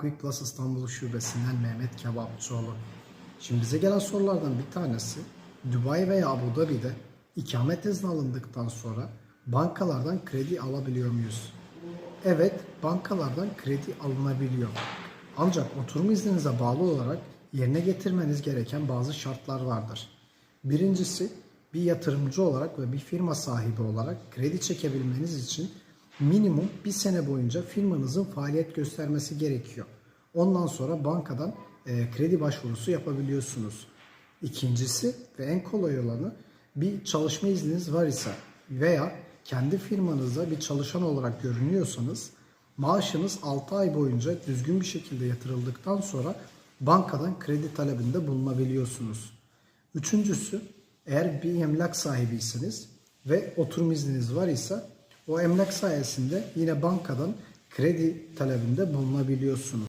Quick Plus İstanbul Şubesi'nden Mehmet Kebapçıoğlu. Şimdi bize gelen sorulardan bir tanesi Dubai veya Abu Dhabi'de ikamet izni alındıktan sonra bankalardan kredi alabiliyor muyuz? Evet, bankalardan kredi alınabiliyor. Ancak oturum izninize bağlı olarak yerine getirmeniz gereken bazı şartlar vardır. Birincisi bir yatırımcı olarak ve bir firma sahibi olarak kredi çekebilmeniz için minimum bir sene boyunca firmanızın faaliyet göstermesi gerekiyor. Ondan sonra bankadan e, kredi başvurusu yapabiliyorsunuz. İkincisi ve en kolay olanı bir çalışma izniniz var ise veya kendi firmanızda bir çalışan olarak görünüyorsanız maaşınız 6 ay boyunca düzgün bir şekilde yatırıldıktan sonra bankadan kredi talebinde bulunabiliyorsunuz. Üçüncüsü eğer bir emlak sahibiyseniz ve oturum izniniz var ise o emlak sayesinde yine bankadan kredi talebinde bulunabiliyorsunuz.